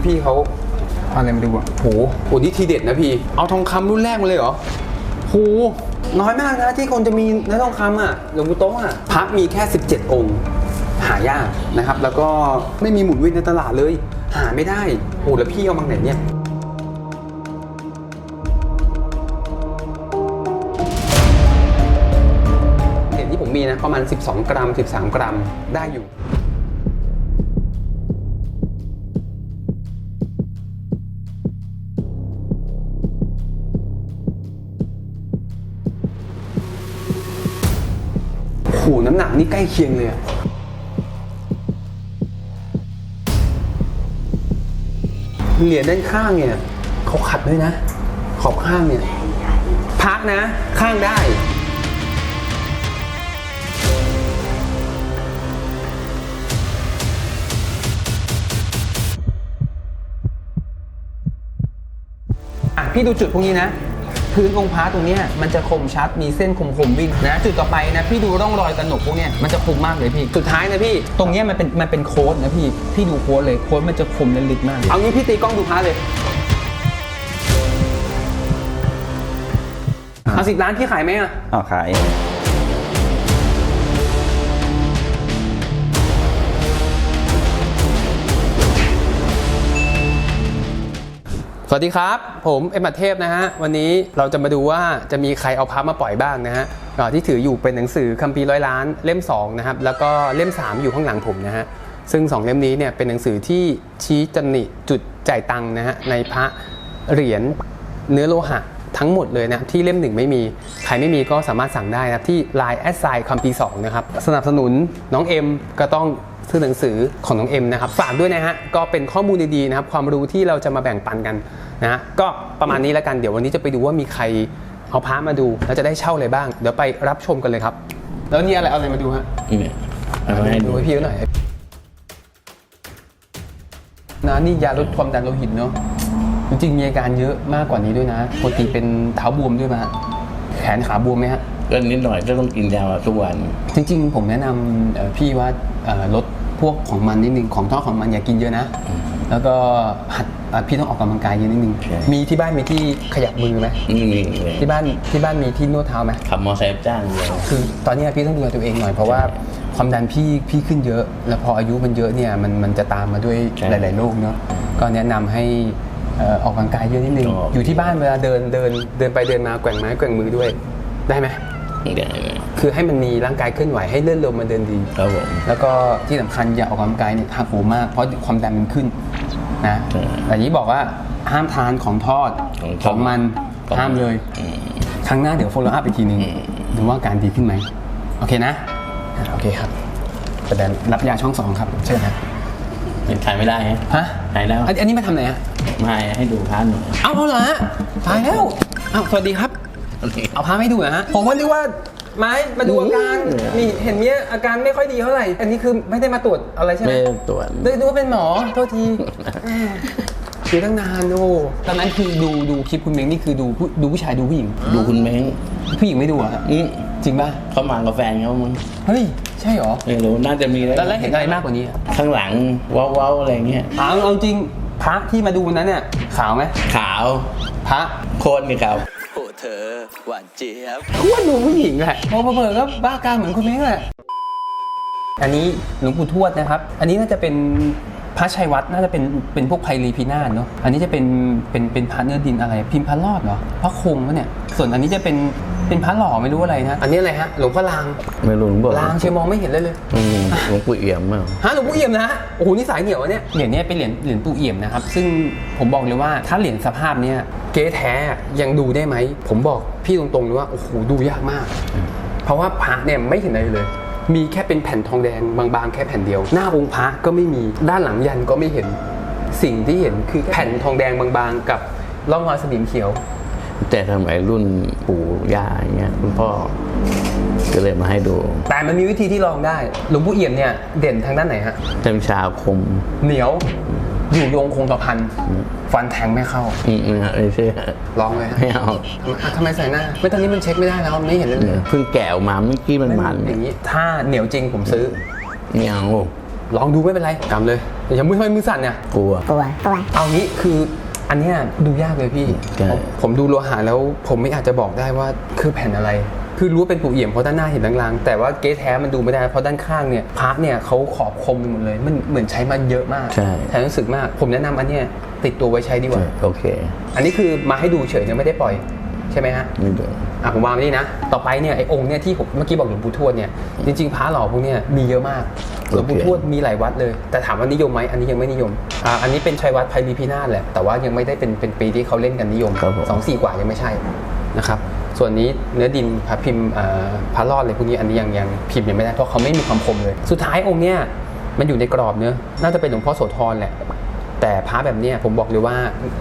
นี้พี่เขาอะไรมาดูอะโหโหนี่ทีเด็ดนะพี่ เอาทองคำรุ่นแรกมาเลยเหรอโหน้อยมากนะที่คนจะมีเนื้อทองคำอะหลวงปู่โต๊ะอะพระมีแค่ 17 องค์ หายากนะครับ แล้วก็ไม่มีหมุนเวียนในตลาดเลย หาไม่ได้โอ้แล้วพี่เอามาไหนเนี่ยเหรียญที่ผมมีนะประมาณ 12 กรัม 13 กรัมได้อยู่ น้ำหนักนี่ใกล้เคียงเลยอะเหรียญด้านข้างเนี่ยเขาขัดด้วยนะ ขอบข้างเนี่ย พักนะ ข้างได้ อะ พี่ดูจุดพวกนี้นะ พื้นองค์พระตรงเนี้ยมันจะคมชัดมีเส้นคมคมๆวิ่งนะจุดต่อไปนะพี่ดูร่องรอยกระหนกพวกเนี้ยมันจะคมมากเลยพี่สุดท้ายนะพี่ ตรงเนี้ยมันเป็นมันเป็นโค้ดนะพี่พี่ดูโค้ดเลยโค้ดมันจะคมและลึกมาก เอางี้พี่ตีกล้องดูพระเลยเอาสิบล้านพี่ขายไหมอะเอาขาย สวัสดีครับ ผมเอ็มอัดเทพนะฮะ วันนี้เราจะมาดูว่าจะมีใครเอาพับมาปล่อยบ้างนะฮะที่ถืออยู่เป็นหนังสือคัมภีร์ร้อยล้านเล่ม2นะครับแล้วก็เล่ม 3 อยู่ข้างหลังผมนะฮะซึ่ง 2 เล่มนี้เนี่ยเป็นหนังสือที่ชี้ตำหนิจุดจ่ายตังค์นะฮะในพระเหรียญเนื้อโลหะทั้งหมดเลยนะที่เล่มหนึ่งไม่มี ใครไม่มีก็สามารถสั่งได้นะที่ Line แอดไซคัมภีร์สองนะครับสนับสนุนน้องเอ็มก็ต้อง ซื้อหนังสือของน้องเอ็มนะครับฝากด้วยนะฮะก็เป็นข้อมูลดีๆนะครับความรู้ที่เราจะมาแบ่งปันกันนะฮะก็ประมาณนี้แล้วกันเดี๋ยววันนี้จะไปดูว่ามีใครเอาพระมาดูแล้วจะได้เช่าอะไรบ้าง เดี๋ยวไปรับชมกันเลยครับ แล้วนี่อะไรเอาอะไรมาดูฮะนี่เอามาให้ดูดูให้พี่หน่อยนะนี่ยาลดความดันโลหิตเนาะจริงๆมีอาการเยอะมากกว่านี้ด้วยนะปกติเป็นเท้าบวมด้วยไหมฮะแขนขาบวมไหมฮะก็นิดหน่อยก็ต้องกินยาทุกวัน จริงๆ ผมแนะนำเอ่อพี่ว่าเอ่อลด พวกของมันนิดนึงของทอดของมันอย่ากินเยอะนะ แล้วก็หัดอะพี่ต้องออกกำลังกายเยอะนิดนึงใช่มีที่บ้านมีที่ขยับมือไหมนี่มีเลยที่บ้านที่บ้านมีที่นวดเท้าไหมขับมอเตอร์ไซค์รับจ้างเลยคือตอนนี้พี่ต้องดูแลตัวเองหน่อยเพราะว่าความดันพี่พี่ขึ้นเยอะ แล้วพออายุมันเยอะเนี่ยมันมันจะตามมาด้วยหลาย ๆโรคเนาะก็แนะนำให้เอ่อออกกำลังกายเยอะนิดนึงอยู่ที่บ้านเวลาเดินเดินเดินไปเดินมาแกว่งไม้แกว่งมือด้วย ได้ไหม ได้เลย คือให้มันมีร่างกายเคลื่อนไหวให้เลือดลมมันเดินดีครับผมแล้วก็ที่สำคัญอย่าออกกำลังกายเนี่ยหักโหมมาก เพราะความดันมันขึ้นนะใช่แต่นี้บอกว่าห้ามทานของทอดของทอดของมันของห้ามเลยอืมครั้งหน้าเดี๋ยวโฟล์อัพอีกทีนึงอืมดูว่าการดีขึ้นไหมโอเคนะอะโอเคครับแสดงรับยาช่องสองครับเชิญครับยังขายไม่ได้ฮะฮะขายแล้วอันอันนี้มาทำไหนฮะมาให้ดูพานหน่อยเอาเอาเหรอฮะตายแล้วอ้าวสวัสดีครับ เอาพาไม่ดูนะฮะผมว่านึกว่า ไม้มาดูอาการอืม นี่เห็นเนี้ยอาการไม่ค่อยดีเท่าไหร่ อันนี้คือไม่ได้มาตรวจอะไรใช่ไหมไม่ได้ตรวจนึกนึกว่าเป็นหมอโทษทีแหม่คือตั้งนานโอ้ตอนนั้นคือดูดูคลิปคุณเม้งนี่คือดูผู้ดูผู้ชายดูผู้หญิง ดูคุณเม้งผู้หญิงไม่ดูอะฮะอืมจริงป่ะเขามากับแฟนเขามั้งเฮ้ยใช่เหรอไม่รู้น่าจะมีแล้วแล้วเห็นอะไรมากกว่านี้อะข้างหลังเว้าวๆอะไรเงี้ยเอาเอาจริงพระที่มาดูวันนั้นเนี่ยขาวไหมขาว พระโคนนี่ครับโอ้เธอ หวานเจี๊ยบควรดูผู้หญิงแหละพอเผลอๆก็บ้าการเหมือนคุณเม้งแหละ อันนี้หลวงปู่ทวดนะครับ อันนี้น่าจะเป็นพระชัยวัดน่าจะเป็นเป็นพวกไพรีพินาศเนาะ อันนี้จะเป็นเป็นเป็นพระเนื้อดินอะไร พิมพ์พระรอดเหรอพระคงวะเนี่ย ส่วนอันนี้จะเป็น เป็นพระหล่อไม่รู้อะไรนะ อันนี้อะไรฮะหลวงพ่อลางไม่รู้บอกลางเชียวมองไม่เห็นเลยเลยอืมหลวงปู่เอี่ยมมั้งฮะหลวงปู่เอี่ยมนะฮะโอ้โหนี่สายเหนียวอะเนี่ยเหรียญเนี้ยเป็นเหรียญเหรียญปู่เอี่ยมนะครับซึ่งผมบอกเลยว่าถ้าเหรียญสภาพเนี้ยเก๊แท้ยังดูได้ไหมผมบอกพี่ตรงๆเลยว่าโอ้โหดูยากมาก เพราะว่าพระเนี่ยไม่เห็นอะไรเลยมีแค่เป็นแผ่นทองแดงบางๆ แค่แผ่นเดียว หน้าองค์พระก็ไม่มีด้านหลังยันก็ไม่เห็น สิ่งที่เห็นคือแผ่นทองแดงบางๆ กับร่องรอยสนิมเขียว แต่สมัยรุ่นปู่ย่าอย่างเงี้ยคุณพ่อก็เลยมาให้ดู แต่มันมีวิธีที่ลองได้หลวงปู่เอี่ยมเนี่ยเด่นทางด้านไหนฮะเต็มชาคม เหนียว อยู่ยงคงกระพันฟันแทงไม่เข้าอืมๆไม่เชื่อลองเลยฮะไม่เอาทำไมอะทำไมใส่หน้าไม่ตอนนี้มันเช็คไม่ได้แล้วไม่เห็นเลยเนี่ยเพิ่งแกะออกมาเมื่อกี้มันมันอย่างนี้ถ้าเหนียวจริงผมซื้อไม่เอาลองดูไม่เป็นไรกำเลยอย่ามือทำไมมือสั่นเนี่ยกลัวกลัวกลัวเอางี้คือ อันเนี้ยดูยากเลยพี่ ใช่ผมผมดูโลหะแล้วผมไม่อาจจะบอกได้ว่าคือแผ่นอะไร คือรู้ว่าเป็นปูเอี่ยมเพราะด้านหน้าเห็นลางๆ แต่ว่าเกสแท้มันดูไม่ได้เพราะด้านข้างเนี่ยพาร์ทเนี่ยเขาขอบคมไปหมดเลย มันเหมือนใช้มันเยอะมากใช่แทนรู้สึกมาก ผมแนะนำอันเนี้ยติดตัวไว้ใช้ดีกว่า โอเค อันนี้คือมาให้ดูเฉยยังไม่ได้ปล่อย ใช่ไหมฮะไม่เดี๋ยวอะผมวางไว้นี่นะ ต่อไปเนี่ยไอ้องค์เนี่ยที่ผมเมื่อกี้บอกหลวงปู่ทวดเนี่ยจริงๆพระหล่อพวกเนี่ยมีเยอะมากหลวงปู่ทวดมีหลายวัดเลย แต่ถามว่านิยมไหมอันนี้ยังไม่นิยมอ่าอันนี้เป็นชัยวัดไพรีพินาศแหละแต่ว่ายังไม่ได้เป็นเป็นปีที่เขาเล่นกันนิยมครับผม สองสี่กว่ายังไม่ใช่นะครับส่วนนี้เนื้อดินพระพิมพ์อ่าพระรอดเลยพวกนี้อันนี้ยังยังพิมพ์ยังไม่ได้เพราะเขาไม่มีความคมเลย สุดท้ายองค์เนี่ยมันอยู่ในกรอบเนื้อะน่าจะเป็นหลวงพ่อโสธรแหละ แต่พระแบบเนี้ยผมบอกเลยว่า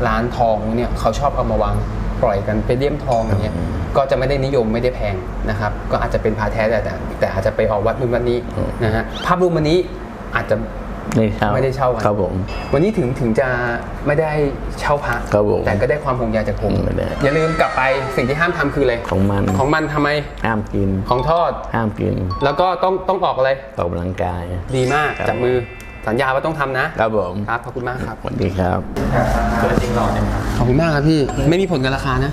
ร้านทองเนี่ยเขาชอบเอามาวาง ปล่อยกันเป็นเลี่ยมทองอย่างเงี้ยก็จะไม่ได้นิยมไม่ได้แพงนะครับก็อาจจะเป็นพระแท้แต่แต่แต่อาจจะไปออกวัดนู่นวัดนี้นะฮะภาพรวมวันนี้อาจจะไม่เช่าไม่ได้เช่ากันครับผมวันนี้ถึงถึงจะไม่ได้เช่าพระครับผมแต่ก็ได้ความห่วงใยจากผมไม่ได้อย่าลืมกลับไปสิ่งที่ห้ามทำคืออะไรของมันของมันทำไมห้ามกินของทอดห้ามกิน แล้วก็ต้องต้องออกอะไรออกกำลังกาย ดีมากครับจับมือ สัญญาว่าต้องทำนะครับผมครับขอบคุณมากครับสวัสดีครับขอบคุณมากครับพี่ไม่มีผลกับราคานะ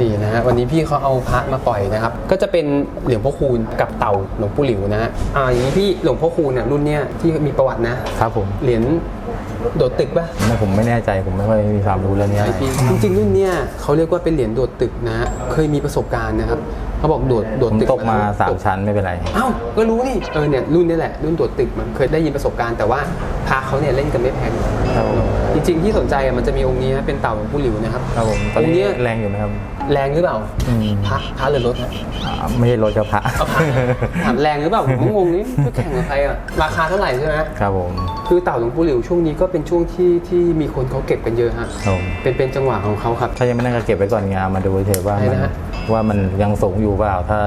นี่นะฮะวันนี้พี่เขาเอาพระมาปล่อยนะครับ ก็จะเป็นเหรียญพ่อคูณกับเต่าหลวงปู่หลิวนะฮะอ่าอย่างนี้พี่หลวงพ่อคูณเนี่ยรุ่นเนี้ยที่มีประวัตินะครับผมเหรียญโดดตึกป่ะไม่ผมไม่แน่ใจผมไม่ค่อยมีความรู้เรื่องนี้ไอพี่จริงๆรุ่นเนี้ยเขาเรียกว่าเป็นเหรียญโดดตึกนะฮะเคยมีประสบการณ์นะครับเขาบอกโดดโดดผมตึกตกมาแล้วสามชั้นไม่เป็นไร เอ้าก็รู้นี่เออเนี่ยรุ่นนี้แหละ รุ่นโดดตึกมันเคยได้ยินประสบการณ์แต่ว่าพระเขาเนี่ยเล่นกันไม่แพงครับผมจริงๆที่สนใจอะมันจะมีองค์นี้นะเป็นเต่าหลวงปู่หลิวนะครับครับผมตอนองค์นี้เนี้ยแรงอยู่ไหมครับ แรงหรือเปล่าอืม พระพระหรือรถนะอ่าไม่ใช่รถเจ้าพระเอาพระถามแรงหรือเปล่าผมก็งงนี่จะแข่งกับใครอะราคาเท่าไหร่ใช่ไหมครับผมคือเต่าหลวงปู่หลิวช่วงนี้ก็เป็นช่วงที่ที่มีคนเขาเก็บกันเยอะฮะครับผมเป็นเป็นจังหวะของเขาครับ ถ้ายังไม่นั่งก็เก็บไว้ก่อนไงเอามาดูเถอะว่าอะไรมันนะฮะ ว่ามันยังสูงอยู่เปล่าถ้า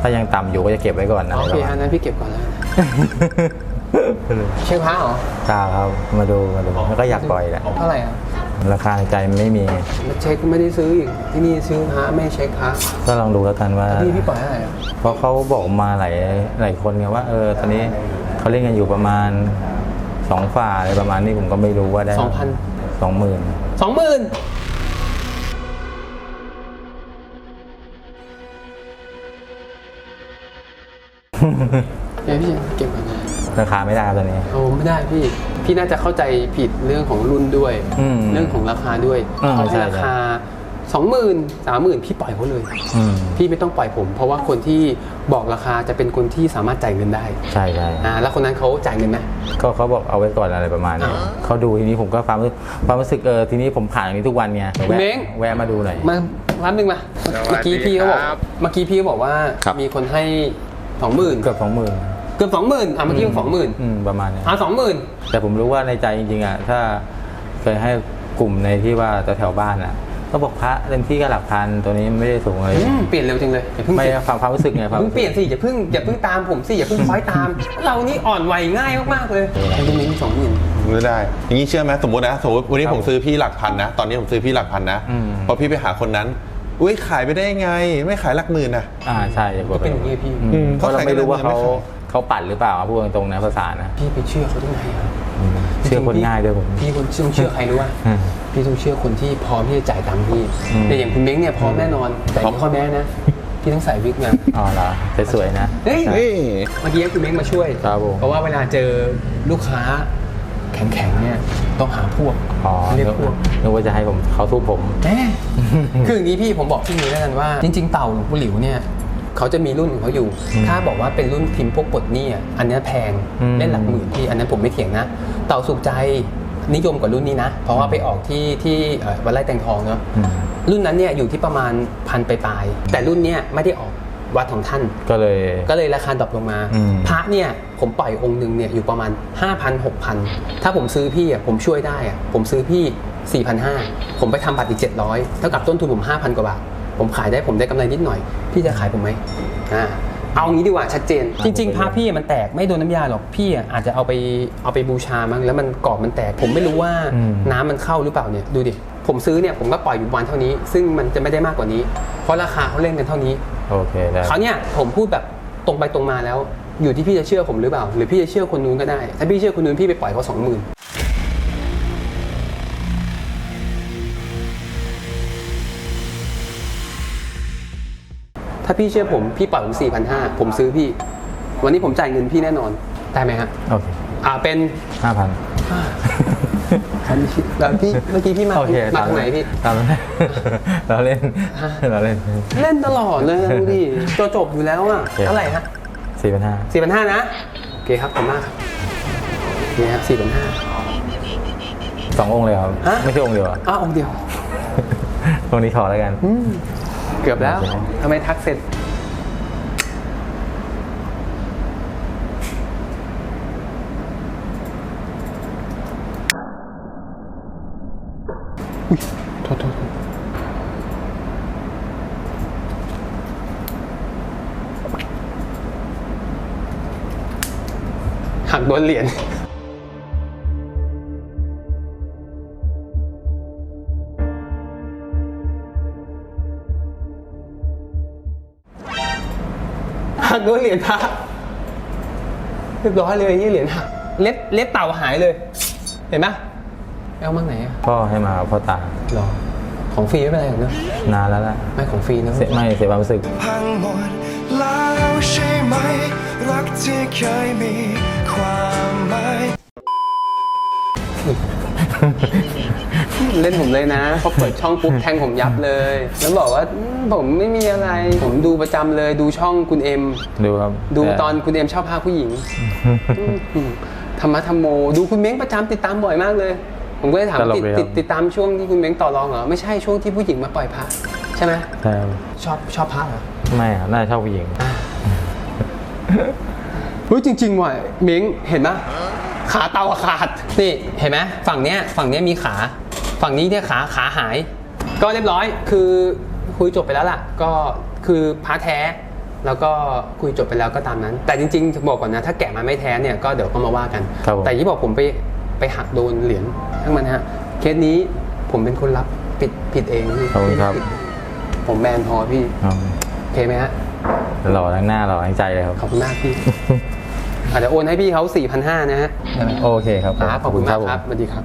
ถ้ายังต่ำอยู่ก็จะเก็บไว้ก่อนนะโอไรเคประมาอัณนนั้นพี่เก็บก่อนแล้วนะนั้นเช็คพระเหรอตาครับมาดูมาดูแล้วก็อยากปล่อยแหละเท่าไหร่อะราคาในใจมันไม่มีมาเช็คไม่ได้ซื้ออีกที่นี่ซื้อพระไม่เช็คพระก็ลองดูแล้วกันว่าพี่พี่ปล่อยเท่าไหร่อะเพราะเขาบอกมาหลายหลายคนไงว่าเออตอนนี้เขาเล่นกันอยู่ประมาณสองฝ่าอะไรประมาณนี้ผมก็ไม่รู้ว่าได้สองพันสองหมื่นสองหมื่น เอ้ยพี่เก็บก่อนนะราคาไม่ได้ครับตอนนี้ โอ้ไม่ได้พี่ พี่น่าจะเข้าใจผิดเรื่องของรุ่นด้วย อืมเรื่องของราคาด้วยอ่าเขาใช่ ให้ราคาสองหมื่นสามหมื่นพี่ปล่อยเขาเลย อืมพี่ไม่ต้องปล่อยผม เพราะว่าคนที่บอกราคาจะเป็นคนที่สามารถจ่ายเงินได้ใช่ใช่อ่าแล้วคนนั้นเขาจ่ายเงินไหม ก็เขาบอกเอาไว้ก่อนอะไรประมาณนี้เขาดูทีนี้ผมก็ความรู้ความรู้สึกเออทีนี้ผมผ่านอย่างนี้ทุกวันไงคุณแวะเม้ง แวะมาดูหน่อย มาร้านหนึ่งมา เมื่อกี้พี่เขาบอกเมื่อกี้พี่เขาบอกว่า ครับ มีคนให้ สองหมื่นเกือบสองหมื่นเกือบสองหมื่นอะเมื่อกี้สองหมื่นอืมประมาณนี้อะสองหมื่นแต่ผมรู้ว่าในใจจริงๆอะถ้าเคยให้กลุ่มในที่ว่าแถวๆบ้านอะก็บอกพระเต็มที่ก็หลักพันตัวนี้ไม่ได้สูงอะไรอืมเปลี่ยนเร็วจังเลยอย่าเพิ่งไม่เปลี่ยนความความรู้สึกไงความเพิ่งรู้สึกเปลี่ยนสิอย่าเพิ่งอย่าเพิ่งตามผมสิอย่าเพิ่งคอยตาม เรานี่อ่อนไหวง่ายมากๆเลยไอ้ตรงนี้สองหมื่นไม่ได้ อย่างนี้เชื่อไหมสมมตินะสมมติวันนี้ครับผมซื้อพี่หลักพันนะ ตอนนี้ผมซื้อพี่หลักพันนะอืมพอพี่ไปหาคนนั้น อุ้ยขายไปได้ไง ไม่ขายหลักหมื่นนะ อ่าใช่อย่าบก็อกเป็นอย่างนี้พี่อืมอืมเพราะเราไม่รู้ว่าเขาเขาขายกันเลยเขาปั่นหรือเปล่าพูดตรงๆนะภาษานะพี่ไปเชื่อเขาได้ไงอะอืมเชื่อคนง่ายด้วยผม พี่คนต้องเชื่อใครรู้ป่ะอืมพี่ต้องเชื่อคนที่พร้อมที่จะจ่ายตังค์พี่อืม แต่อย่างคุณเม้งเนี่ยพร้อมแน่นอน แต่มีข้อแม้นะ พี่ต้องใส่วิกนะอ๋อเหรอสวยๆนะ เฮ้ยใช่เมื่อกี้คุณเม้งมาช่วย ครับผมเพราะว่าเวลาเจอลูกค้าแข็งๆเนี่ย ต้องหาพวกอ๋อเรียกนึกพวกนึกว่าจะให้ผมเขาทุบผมแหมคืออย่างนี้พี่ผมบอกที่นี้แล้วกันว่า จริง ๆ เต่าหลวงปู่หลิวเนี่ยเขาจะมีรุ่นของเขาอยู่อืมถ้าบอกว่าเป็นรุ่นพิมพ์พวกปลดหนี้อะอันเนี้ยแพงอืมเล่นหลักหมื่นพี่อันนั้นผมไม่เถียงนะ เต่าสุขใจนิยมกว่ารุ่นนี้นะ เพราะว่าไปออกที่ที่เอ่อวัดไร่แตงทองเนาะอืมรุ่นนั้นเนี่ยอยู่ที่ประมาณพันปลายๆแต่รุ่นเนี้ยไม่ได้ออกวัดของท่าน ก็เลยก็เลยราคาดรอปลงมาอืมพระเนี่ย ผมปล่อยองค์หนึ่งเนี่ยอยู่ประมาณ 5,000 6,000 ถ้าผมซื้อพี่อะผมช่วยได้อะผมซื้อพี่ 4,500 ผมไปทำบัตรอีก 700 เท่ากับต้นทุนผม 5,000 กว่าบาท ผมขายได้ผมได้กำไรนิดหน่อย พี่จะขายผมไหมอ่าเอางี้ดีกว่าชัดเจน จริงๆพระพี่อะมันแตกไม่โดนน้ำยาหรอกพี่อะอาจจะเอาไปเอาไปบูชามั้งแล้วมันกรอบมันแตก ผมไม่รู้ว่าอืมน้ำมันเข้าหรือเปล่าเนี่ยดูดิผมซื้อเนี่ยผมก็ปล่อยอยู่ประมาณเท่านี้ ซึ่งมันจะไม่ได้มากกว่านี้ เพราะราคาเขาเล่นกันเท่านี้โอเคได้เขาวเนี่ยผมพูดแบบตรงไปตรงมาแล้ว อยู่ที่พี่จะเชื่อผมหรือเปล่า หรือพี่จะเชื่อคนนู้นก็ได้ ถ้าพี่เชื่อคนนู้นพี่ไปปล่อยเขาสองหมื่นถ้าพี่เชื่อผมพี่ปล่อยผมสี่พันห้าผมซื้อพี่ วันนี้ผมจ่ายเงินพี่แน่นอนได้ไหมฮะโอเคอ่าเป็นห้าพันแล้วพี่เมื่อกี้พี่มาโอเคมาทางไหนพี่ตามนั้นเราเล่นเราเล่น เล่นตลอดเลยดูดิตัวจบอยู่แล้วอะโอเคเท่าไหร่ฮะ สี่พันห้าสี่พันห้านะ โอเคครับขอบคุณมากครับนี่ครับสี่พันห้าสององค์เลยครับ ฮะ ไม่ใช่องค์เดียวอะ อ้าวองค์เดียวองค์นี้ขอแล้วกันเกือบแล้วโอเคทำไมทักเสร็จ อุ้ยโทษโทษโทษ หักโดนเหรียญหักโดนเหรียญพระเรียบร้อยเลยนี่เหรียญหักเล็บเล็บเต่าหายเลย เห็นไหมเอามาไหนอะพ่อให้มาพ่อตารอของฟรีไม่เป็นไรหรอกเนอะนานแล้วล่ะไม่ของฟรีนะเสียไม่เสียความรู้สึก พังหมดแล้วใช่ไหม รักที่เคยมี ความหมายเล่นผมเลยนะพอเปิดช่องปุ๊บแทงผมยับเลย แล้วบอกว่าอืมผมไม่มีอะไร ผมดูประจำเลยดูช่องคุณเอ็ม ดูครับดูแต่ตอนคุณเอ็มชอบพาผู้หญิงอืมธรรมะธรรมโม ดูคุณเม้งประจำติดตามบ่อยมากเลย ผมก็เลยถามตลกติดเลยครับ ติดติดตามช่วงที่คุณเม้งต่อรองเหรอ ไม่ใช่ช่วงที่ผู้หญิงมาปล่อยพระใช่ไหมใช่ครับชอบชอบพระเหรอไม่ครับน่าจะชอบผู้หญิง เฮ้ยจริงๆว่ะเม้งเห็นปะขาเตาขาดนี่เห็นไหมฝั่งเนี้ยฝั่งเนี้ยมีขา ฝั่งนี้เนี่ยขาขาหาย ก็เรียบร้อยคือคุยจบไปแล้วล่ะ ก็คือพระแท้ แล้วก็คุยจบไปแล้วก็ตามนั้น แต่จริงๆจะบอกก่อนนะถ้าแกะมาไม่แท้เนี่ยก็เดี๋ยวก็มาว่ากัน ครับผม แต่ที่บอกผมไปไปหักโดนเหรียญทั้งมันฮะเคสนี้ผมเป็นคนรับผิดผิดเองพี่ขอบคุณครับ ผิดผมแบนพอพี่อ๋อโอเคไหมฮะหล่อทั้งหน้าหล่อทั้งใจเลยครับ ขอบคุณมากพี่ อะเดี๋ยวโอนให้พี่เขา4,500นะฮะได้ไหมโอเคครับผมครับขอบคุณมากครับผมสวัสดีครับ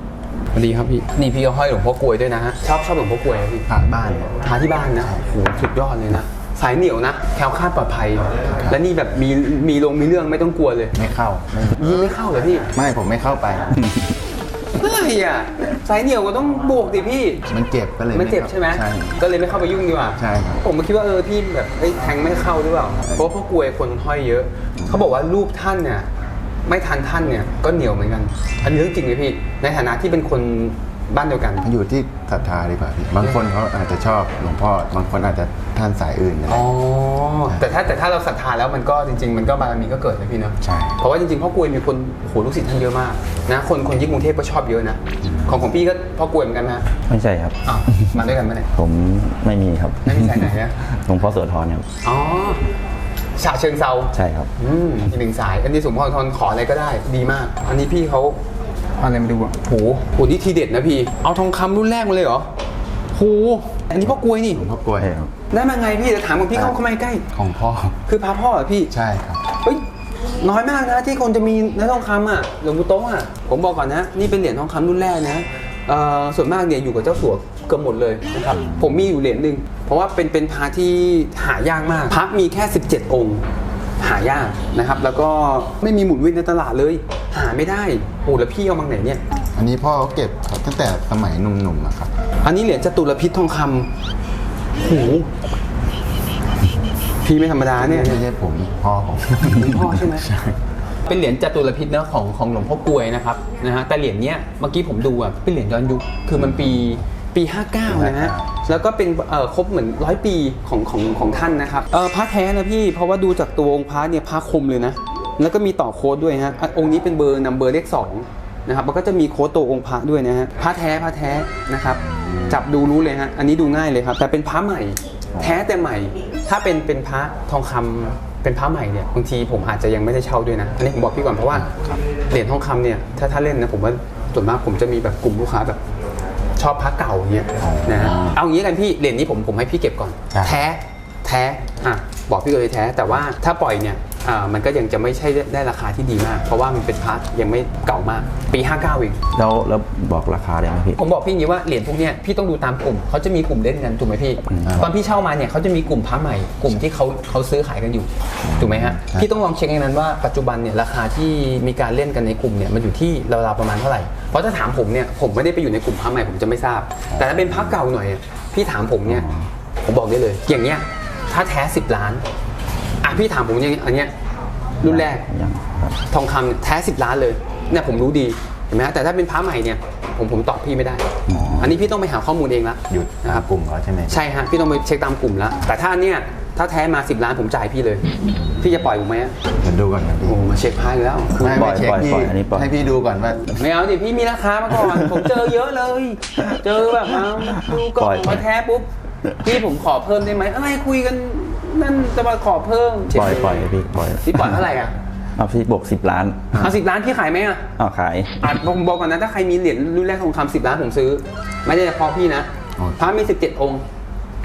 สวัสดีครับพี่นี่พี่เขาห้อยหลวงพ่อกลวยด้วยนะฮะชอบชอบหลวงพ่อกลวยไหมพี่ผ่านบ้านพาที่บ้านนะโอ้โหสุดยอดเลยนะสายเหนียวนะแคล้วคลาดปลอดภัย และนี่แบบมีมีลงมีเรื่องไม่ต้องกลัวเลย ไม่เข้าไม่ยิงไม่เข้าเหรอพี่ ไม่ผมไม่เข้าไป อะไรอะสายเหนียวก็ต้องบวกดิพี่ มันเจ็บก็เลยมันเจ็บข้าใช่ไหมใช่ก็เลยไม่เข้าไปยุ่งดีกว่าใช่ครับผมก็คิดว่าเออพี่แบบเอ้ยแทงไม่เข้าหรือเปล่าเพราะว่าพ่อกลวยคนห้อยเยอะ เขาบอกว่ารูปท่านเนี่ยไม่ทันท่านเนี่ยก็เหนียวเหมือนกัน อันนี้เรื่องจริงไหมพี่ ในฐานะที่เป็นคน บ้านเดียวกันมัน อยู่ที่ศรัทธาดีกว่าพี่บางคนเขาอาจจะชอบหลวงพ่อบางคนอาจจะท่านสายอื่นอะไร อ๋อ แต่ถ้าแต่ถ้าเราศรัทธาแล้วมันก็จริง ๆ มันก็บารมีก็เกิดนะพี่เนาะใช่ เพราะว่าจริงๆพ่อกลวยมีคนโหลูกศิษย์ท่านเยอะมากนะ คนคนยิ่งกรุงเทพก็ชอบเยอะนะ ของของพี่ก็พ่อกลวยเหมือนกันนะไม่ใช่ครับ อ้าวมาด้วยกันไหมเนี่ย ผมไม่มีครับไม่มีสายไหนนะหลวงพ่อโสธรครับ อ๋อฉะเชิงเซา ใช่ครับ อืมอีกหนึ่งสาย อันนี้สมพรทรขออะไรก็ได้ ดีมาก อันนี้พี่เขาเอาอะไรมาดูอะโหโหนี่ทีเด็ดนะพี่ เอาทองคำรุ่นแรกมาเลยเหรอโหอันนี้พ่อกลวยนี่หลวงพ่อกล้วยใช่ครับ ได้มาไงพี่เดี๋ยวถามของพี่เข้าเข้ามาใกล้ ของพ่อ คือพาพ่อเหรอพี่ ใช่ครับ เฮ้ยน้อยมากนะที่คนจะมีเนื้อทองคำอะหลวงปู่โต๊ะอะผมบอกก่อนนะ นี่เป็นเหรียญทองคำรุ่นแรกนะเอ่อส่วนมากเนี่ยอยู่กับเจ้าสัวเกือบหมดเลยนะครับผมมีอยู่เหรียญหนึ่งเพราะว่าเป็นเป็นพระที่หายากมากพระมีแค่ 17 องค์ หายากนะครับ แล้วก็ไม่มีหมุนเวียนในตลาดเลย หาไม่ได้โอ้แล้วพี่เอามาไหนเนี่ย อันนี้พ่อเขาเก็บครับตั้งแต่สมัยหนุ่มๆอะครับ อันนี้เหรียญจตุรพิษทองคำโหพี่ไม่ธรรมดาเนี่ยไม่ใช่ผมพ่อผมคุณพ่อใช่ไหมเป็นเหรียญจตุรพิษเนอะของของหลวงพ่อกลวยนะครับนะฮะแต่เหรียญเนี้ยเมื่อกี้ผมดูอะเป็นเหรียญย้อนยุคคือมันปีปี 59 นะฮะแล้วก็เป็นเอ่อครบเหมือนร้อยปีของของของท่านนะครับเออพระแท้นะพี่เพราะว่าดูจากตัวองค์พระเนี่ยพระคมเลยนะ แล้วก็มีต่อโค้ดด้วยฮะอะองค์นี้เป็นเบอร์นัมเบอร์เลขสองนะครับแล้วก็จะมีโค้ดตัวองค์พระด้วยนะฮะพระแท้พระแท้นะครับ จับดูรู้เลยฮะอันนี้ดูง่ายเลยครับ แต่เป็นพระใหม่ แท้แต่ใหม่ ถ้าเป็นเป็นพระทองคำเป็นพระใหม่เนี่ยบางทีผมอาจจะยังไม่ได้เช่าด้วยนะอันนี้ผมบอกพี่ก่อนเพราะว่าเหรียญทองคำเนี่ยถ้าถ้าเล่นนะผมว่าส่วนมากผมจะมีแบบกลุ่มลูกค้าแบบชอบพระเก่าอย่างเงี้ยนะฮะเอางี้กันพี่เหรียญนี้ผมผมให้พี่เก็บก่อนครับแท้แท้อะบอกพี่เลยแท้ แต่ว่าถ้าปล่อยเนี่ย อ่ามันก็ยังจะไม่ใช่ได้ราคาที่ดีมาก เพราะว่ามันเป็นพระยังไม่เก่ามาก ปี 59เอง แล้วแล้วบอกราคาได้ไหมพี่ ผมบอกพี่อย่างนี้ว่าเหรียญพวกเนี้ยพี่ต้องดูตามกลุ่มเขาจะมีกลุ่มเล่นกันถูกไหมพี่ตอนพี่เช่ามาเนี่ยเขาจะมีกลุ่มพระใหม่กลุ่มที่เขาเขาซื้อขายกันอยู่ถูกไหมฮะพี่ต้องลองเช็คอย่างนั้นว่าปัจจุบันเนี่ยราคาที่มีการเล่นกันในกลุ่มเนี่ยมันอยู่ที่ราวๆประมาณเท่าไหร่เพราะถ้าถามผมเนี่ยผมไม่ได้ไปอยู่ในกลุ่มพระใหม่ผมจะไม่ทราบ แต่ถ้าเป็นพระเก่าหน่อยอะพี่ถามผมเนี่ยผมบอกได้เลย อย่างเงี้ยถ้าแท้ 10 ล้านอะ พี่ถามผมอย่างอันเนี้ยรุ่นแรกยังครับทองคำเนี่ยแท้สิบล้านเลยเนี่ยผมรู้ดีเห็นไหมฮะแต่ถ้าเป็นพระใหม่เนี่ยผมผมตอบพี่ไม่ได้ อันนี้พี่ต้องไปหาข้อมูลเองละหยุดนะตาคมรับกลุ่มเขาใช่ไหมใช่ฮะพี่ต้องไปเช็คตามกลุ่มแล้วแต่ถ้าเนี่ยถ้าแท้มา 10 ล้านผมจ่ายพี่เลย พี่จะปล่อยผมไหมฮะเดี๋ยวดูก่อนนะพี่ โอ้มาเช็คพายแล้ว ไม่ปล่ไม่อยเช็คปล่อยพี่ปล่อยอันนี้ปล่อย ให้พี่ดูก่อนว่า ไม่เอาดิพี่มีราคามาก่อน ผมเจอเยอะเลย เจอแบบมาดูก่ปล่ออนย มาแท้ปุ๊บ พี่ผมขอเพิ่มได้ไหมอะไรคุยกัน นั่นจะมาขอเพิ่มปล่อยปล่อยพี่ปล่อยพี่ปล่อยเท่าไหร่อะเอาพี่บวกสิบล้านเอาสิบล้านพี่ขายไหมอะเอาขายอาจผมบอกก่อนนะถ้าใครมีเหรียญรุ่นแรกทองคำสิบล้านผมซื้อ ไม่ได้เฉพาะพี่นะโอ้ยพระมี17องค์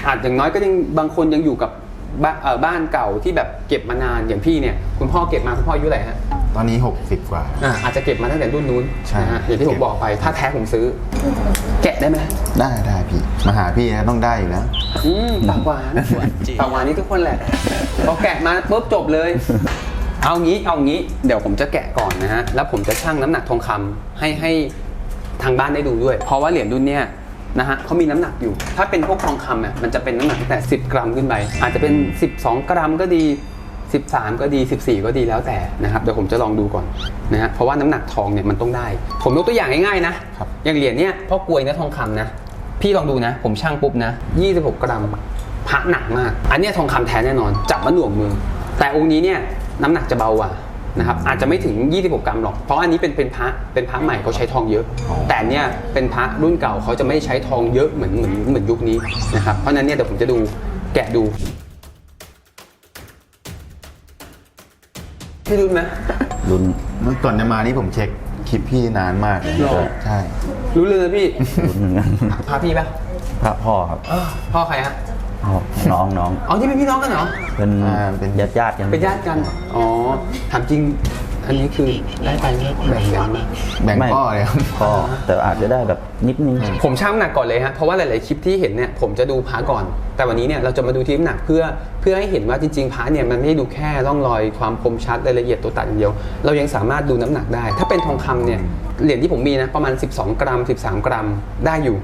อาจอย่างน้อยก็ยังบางคนยังอยู่กับบ้านเอ่อบ้านเก่าที่แบบเก็บมานานอย่างพี่เนี่ย คุณพ่อเก็บมาคุณพ่ออายุเท่าไหร่ฮะ ตอนนี้ 60 กว่า อ่าอาจจะเก็บมาตั้งแต่รุ่นนู้นใช่ นะฮะอย่างที่ผมบอกไป ถ้าแท้ผมซื้อ แกะได้ไหมได้ได้พี่มาหาพี่นะต้องได้อยู่แล้ว อืมปากหวานปากหวานนี่ทุกคนแหละพอแกะมาปุ๊บจบเลย เอางี้เอางี้ เดี๋ยวผมจะแกะก่อนนะฮะ แล้วผมจะชั่งน้ำหนักทองคำให้ให้ทางบ้านได้ดูด้วย เพราะว่าเหรียญรุ่นเนี้ยนะฮะเขามีน้ำหนักอยู่ ถ้าเป็นพวกทองคำอะมันจะเป็นน้ำหนักตั้งแต่ 10 กรัมขึ้นไป อาจจะเป็น 12 กรัมก็ดี 13 ก็ดี 14 ก็ดีแล้วแต่นะครับเดี๋ยวผมจะลองดูก่อนนะฮะเพราะว่าน้ำหนักทองเนี่ยมันต้องได้ ผมยกตัวอย่างง่ายๆนะครับอย่างเหรียญเนี้ยพ่อกลวยเนื้อทองคำนะ พี่ลองดูนะ ผมช่างปุ๊บนะ 26 กรัมพระหนักมาก อันเนี้ยทองคำแท้แน่นอน จับมาหน่วงมือ แต่องค์นี้เนี่ยน้ำหนักจะเบากว่านะครับอาจจะไม่ถึง 26 กรัมหรอก เพราะอันนี้เป็นเป็นพระเป็นพระใหม่เขาใช้ทองเยอะ แต่อันเนี่ยเป็นพระรุ่นเก่าเขาจะไม่ใช้ทองเยอะเหมือนเหมือนเหมือนยุคนี้นะครับเพราะฉะนั้นเนี่ยเดี๋ยวผมจะดูแกะดู พี่รู้ไหม ลุ้นก่อนจะมานี่ผมเช็คคลิปพี่นานมากเลยหรอ ใช่รู้เลยนะพี่ ลุ้นเหมือนกันพาพี่ปะพระพ่อครับเออพ่อใครฮะ พ่อน้องน้องอ๋อที่เป็นพี่น้องกันเหรอ เป็นอ่าเป็น ญาติญาติๆกัน เป็นญาติกัน อ๋อ ถามจริง อันนี้คือได้ไปแบ่งกันไหมแบ่งไม่พ่อเลยครับพ่อแต่อาจจะได้แบบนิดนึงผมชั่งน้ำหนักก่อนเลยฮะเพราะว่าหลายๆคลิปที่เห็นเนี่ยผมจะดูพาก่อน แต่วันนี้เนี่ยเราจะมาดูที่น้ำหนักเพื่อเพื่อให้เห็นว่าจริงๆพาเนี่ยมันไม่ได้ดูแค่ร่องรอยความคมชัดรายละเอียดตัวตัดอย่างเดียว เรายังสามารถดูน้ำหนักได้ ถ้าเป็นทองคำเนี่ยเหรียญที่ผมมีนะประมาณ 12 กรัม 13 กรัมได้อยู่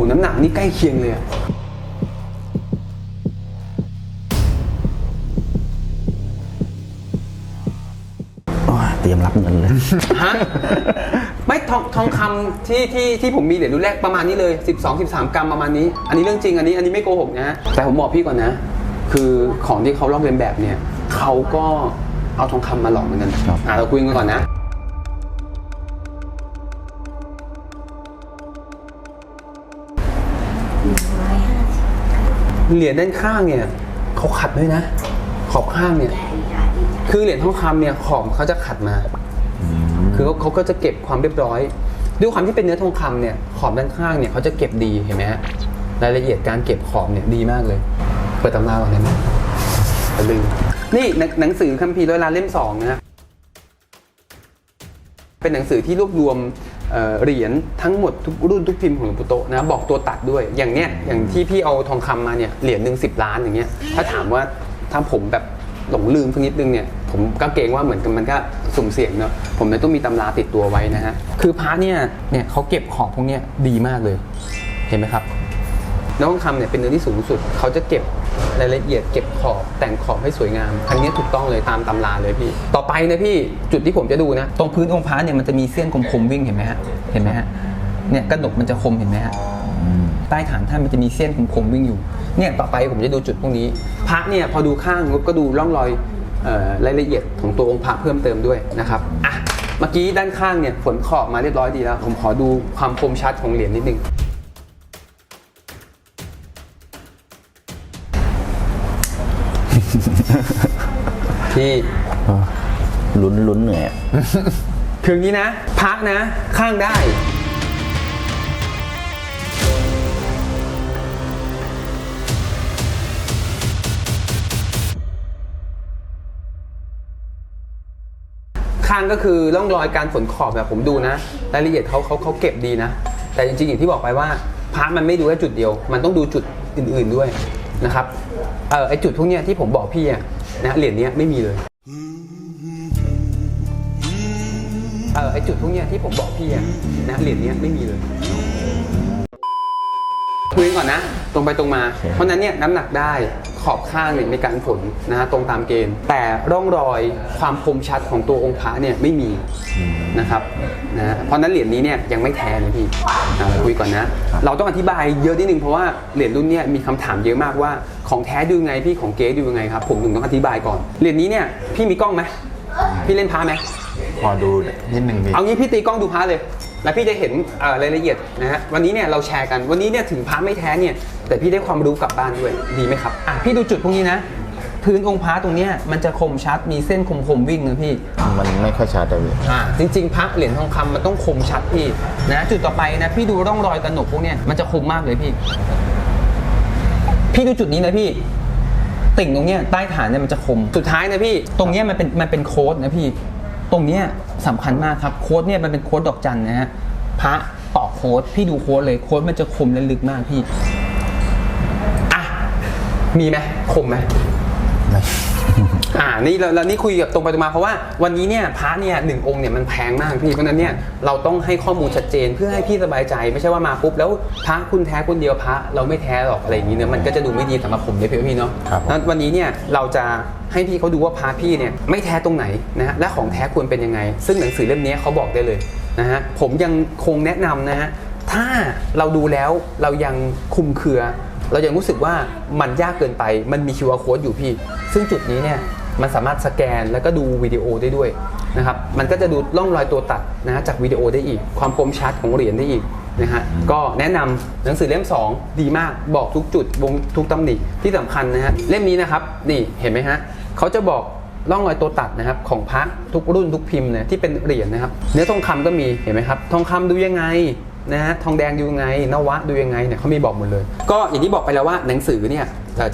หน้ำหนักนี่ใกล้เคียงเลยอะโอ้ยเตรียมรับเงินเลย ฮะ ไม่ทองทองคำที่ที่ที่ผมมีเหรียญรุ่นแรกประมาณนี้เลย 12 13 กรัมประมาณนี้ อันนี้เรื่องจริงอันนี้อันนี้ไม่โกหกนะแต่ผมบอกพี่ก่อนนะ คือของที่เขาลอกเลียนแบบเนี่ยเขาก็เอาทองคำมาหลอกเหมือนกันครับ อ่าเราคุยกันก่อนนะ เหรียญด้านข้างเนี่ยเขาขัดด้วยนะ ขอบข้างเนี่ย คือเหรียญทองคำเนี่ยขอบเขาจะขัดมา คือเขาก็จะเก็บความเรียบร้อย ด้วยความที่เป็นเนื้อทองคำเนี่ยขอบด้านข้างเนี่ยเขาจะเก็บดีเห็นไหมฮะรายละเอียดการเก็บขอบเนี่ยดีมากเลย เปิดตำราก่อนได้ไหมอย่าลืมนี่หนังสือคัมภีร์ร้อยล้านเล่มสองนะเป็นหนังสือที่รวบรวม เอ่อเหรียญทั้งหมดทุกรุ่นทุกพิมพ์ของหลวงปู่โตะนะบอกตัวตัดด้วยอย่างเนี้ยอย่างที่พี่เอาทองคำมาเนี่ยเหรียญหนึ่งสิบล้านอย่างเงี้ยถ้าถามว่าถ้าผมแบบหลงลืมสักนิดนึงเนี่ยผมก็เกรงว่าเหมือนกันมันก็สุ่มเสี่ยงเนาะผมเลยต้องมีตำราติดตัวไว้นะฮะคือพระเนี่ยเนี่ยเขาเก็บของพวกเนี้ยดีมากเลย เห็นไหมครับแล้วทองคำเนี่ยเป็นเนื้อที่สูงสุดเขาจะเก็บ รายละเอียดเก็บขอบแต่งขอบให้สวยงาม อันนี้ถูกต้องเลยตามตำราเลยพี่ ต่อไปนะพี่จุดที่ผมจะดูนะ ตรงพื้นองค์พระเนี่ยมันจะมีเส้นคมๆวิ่งเห็นไหมฮะเห็นไหมฮะเนี่ยกระหนกมันจะคมเห็นไหมฮะใต้ฐานท่านมันจะมีเส้นคมๆวิ่งอยู่ เนี่ยต่อไปผมจะดูจุดพวกนี้ พระเนี่ยพอดูข้างก็ดูร่องรอยรายละเอียดของตัวองค์พระเพิ่มเติมด้วยนะครับอะเมื่อกี้ด้านข้างเนี่ยฝนขอบมาเรียบร้อยดีแล้ว ผมขอดูความคมชัดของเหรียญนิดนึง ที่ลุ้นลุ้นเหนื่อยอะคืออย่างนี้นะพระนะ ข้างได้ข้างก็คือร่องรอยการฝนขอบแบบผมดูนะรายละเอียดเขาเขาเขาเก็บดีนะ แต่จริงๆอย่างที่บอกไปว่าพระมันไม่ดูแค่จุดเดียว มันต้องดูจุดอื่น ๆด้วยนะครับเออไอจุดพวกเนี้ยที่ผมบอกพี่อะ นะเหรียญเนี้ยไม่มีเลยเออไอจุดพวกเนี้ยที่ผมบอกพี่อะนะเหรียญเนี้ยไม่มีเลยคุยกันก่อนนะ ตรงไปตรงมา เพราะฉะนั้นเนี่ยน้ำหนักได้ ขอบข้างเนี่ยในการผลนะฮะตรงตามเกณฑ์ แต่ร่องรอยความคมชัดของตัวองค์พระเนี่ยไม่มีนะครับนะฮะเพราะฉะนั้นเหรียญนี้เนี่ยยังไม่แท้เลยพี่อ่าคุยก่อนนะ เราต้องอธิบายเยอะนิดนึงเพราะว่าเหรียญรุ่นเนี้มีคำถามเยอะมากว่าของแท้ดูยังไงพี่ของเก๊ดูยังไงครับผมถึงต้องอธิบายก่อนเหรียญนี้เนี่ยพี่มีกล้องไหมพี่เล่นพระไหมพอดูนิดหนึ่งพี่เอางี้พี่ตีกล้องดูพระเลย แล้วพี่จะเห็นเอ่อรายละเอียดนะฮะวันนี้เนี่ยเราแชร์กันวันนี้เนี่ยถึงพระไม่แท้เนี่ยแต่พี่ได้ความรู้กลับบ้านด้วยดีไหมครับอะพี่ดูจุดพวกนี้นะ พื้นองค์พระตรงเนี้ยมันจะคมชัดมีเส้นคมคมๆวิ่งนะพี่มันไม่ค่อยชัดเลยพี่อ่าจริงๆพระเหรียญทองคำมันต้องคมชัดพี่นะจุดต่อไปนะพี่ดูร่องรอยกระหนกพวกเนี้ยมันจะคมมากเลยพี่ พี่ดูจุดนี้นะพี่ติ่งตรงเนี้ยใต้ฐานเนี่ยมันจะคมสุดท้ายนะพี่ ตรงเนี้ยมันเป็นมันเป็นโค้ดนะพี่ ตรงนี้สำคัญมากครับโค้ดเนี่ยมันเป็นโค้ดดอกจันนะฮะพระต่อโค้ดพี่ดูโค้ดเลยโค้ดมันจะคมและลึกมากพี่อะมีไหมคมไหมไม่ อ่านี่เราเรานี่คุยกับตรงไปตรงมาเพราะว่าวันนี้เนี่ยพระเนี่ยหนึ่งองค์เนี่ยมันแพงมากพี่เพราะฉะนั้นเนี่ยเราต้องให้ข้อมูลชัดเจนเพื่อให้พี่สบายใจ ไม่ใช่ว่ามาปุ๊บแล้วพระคุณแท้คนเดียวพระเราไม่แท้หรอกอะไรอย่างนี้เนี่ยมันก็จะดูไม่ดีสำหรับผมเลยพี่พี่เนาะครับผม นั้นวันนี้เนี่ยเราจะให้พี่เขาดูว่าพระพี่เนี่ยไม่แท้ตรงไหนนะฮะและของแท้ควรเป็นยังไง ซึ่งหนังสือเล่มนี้เขาบอกได้เลยนะฮะผมยังคงแนะนำนะฮะถ้าเราดูแล้วเรายังคลุมเครือ เรายังรู้สึกว่ามันยากเกินไป มันมี QR code อยู่พี่ ซึ่งจุดนี้เนี่ยมันสามารถสแกนแล้วก็ดูวิดีโอได้ด้วยนะครับ มันก็จะดูร่องรอยตัวตัดนะฮะจากวิดีโอได้อีก ความคมชัดของเหรียญได้อีกนะฮะ ก็แนะนำหนังสือเล่ม 2 ดีมาก บอกทุกจุดวงทุกตำหนิที่สำคัญนะฮะ เล่มนี้นะครับ นี่เห็นไหมฮะเขาจะบอกร่องรอยตัวตัดนะครับของพระทุกรุ่นทุกพิมพ์เนี่ยที่เป็นเหรียญนะครับ เนื้อทองคำก็มีเห็นไหมครับ ทองคำดูยังไง นะฮะทองแดงดูยังไงนวะดูยังไงเนี่ยเขามีบอกหมดเลย ก็อย่างที่บอกไปแล้วว่าหนังสือเนี่ย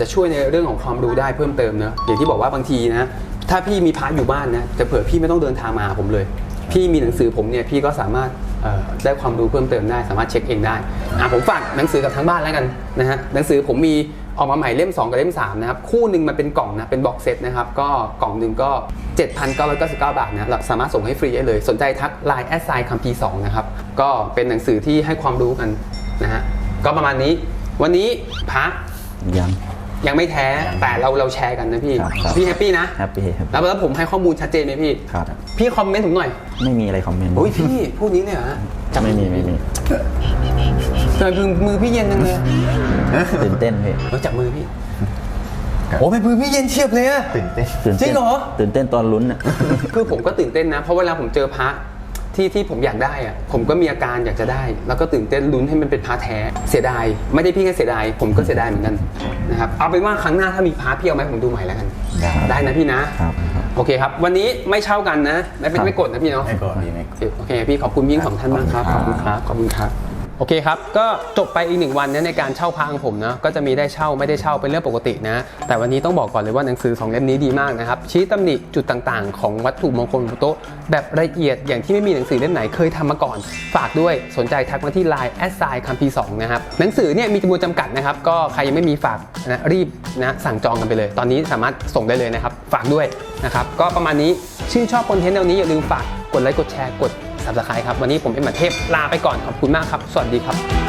จะช่วยในเรื่องของความรู้ได้เพิ่มเติมเนอะอย่างที่บอกว่าบางทีนะถ้าพี่มีพระอยู่บ้านนะแต่เผื่อพี่ไม่ต้องเดินทางมาผมเลย พี่มีหนังสือผมเนี่ยพี่ก็สามารถได้ความรู้เพิ่มเติมได้ สามารถเช็คเองได้อะผมฝากหนังสือกับทั้งบ้านแล้วกันนะฮะหนังสือผมมี ออกมาใหม่เล่ม 2 กับเล่ม 3 นะครับ คู่หนึ่งมันเป็นกล่องนะ เป็นบ็อกเซตนะครับ ก็กล่องหนึ่งก็ 7,999 บาทนะเราสามารถส่งให้ฟรีได้เลย สนใจทัก Line แอดไซคัมพีสองนะครับ ก็เป็นหนังสือที่ให้ความรู้กันนะฮะก็ประมาณนี้ วันนี้พระยังยังไม่แท้แต่เราเราแชร์กันนะพี่ครับครับพี่แฮปปี้นะแฮปปี้ครับแล้วแล้วผมให้ข้อมูลชัดเจนไหมพี่ครับพี่คอมเมนต์ผมหน่อย ไม่มีอะไรคอมเมนต์โอ้ยพี่พูดนี้เลยเหรอฮะจับไม่มีไม่มี ทำไมมือมือพี่เย็นจังเลยตื่นเต้นพี่เออจับมือพี่โอ้เป็นมือพี่เย็นเฉียบเลยอะตื่นเต้นตื่นจริเต้นงเหรอตื่นเต้นตอนลุ้นอะคือผมก็ตื่นเต้นนะ เพราะเวลาผมเจอพระที่ที่ผมอยากได้อะผมก็มีอาการอยากจะได้ แล้วก็ตื่นเต้นลุ้นให้มันเป็นพระแท้เสียดาย ไม่ได้พี่แค่เสียดาย ผมก็เสียดายเหมือนกันนะครับเอาเป็นว่าครั้งหน้าถ้ามีพระพี่เอาไหมาให้ผมดูใหม่แล้วกัน ได้ได้นะพี่นะครับครับโอเคครับ วันนี้ไม่เช่ากันนะ ไม่เป็นครับไม่กดนะพี่เนาะไม่กดพี่ไม่กดโอเคพี่ขอบคุณพี่ทั้งสองท่านมากครับขขออบบคุคุณณคครัรับบขอบคุณครับ โอเคครับ ก็จบไปอีกหนึ่งวันนะในการเช่าพระของผมนะ ก็จะมีได้เช่าไม่ได้เช่าเป็นเรื่องปกตินะ แต่วันนี้ต้องบอกก่อนเลยว่าหนังสือสองเล่มนี้ดีมากนะครับ ชี้ตำหนิจุดต่างๆ ของวัตถุมงคลบนโต๊ะแบบละเอียดอย่างที่ไม่มีหนังสือเล่มไหนเคยทำมาก่อน ฝากด้วยสนใจทักมาที่ Line แอดไซคัมพีสองนะครับ หนังสือเนี่ยมีจำนวนจำกัดนะครับ ก็ใครยังไม่มีฝากนะรีบนะสั่งจองกันไปเลย ตอนนี้สามารถส่งได้เลยนะครับ ฝากด้วยนะครับ ก็ประมาณนี้ ชื่นชอบคอนเทนต์แนวนี้อย่าลืมฝากกดไลค์กดแชร์กด subscribe ครับ วันนี้ผมเอ็มหมาเทพลาไปก่อนขอบคุณมากครับ สวัสดีครับ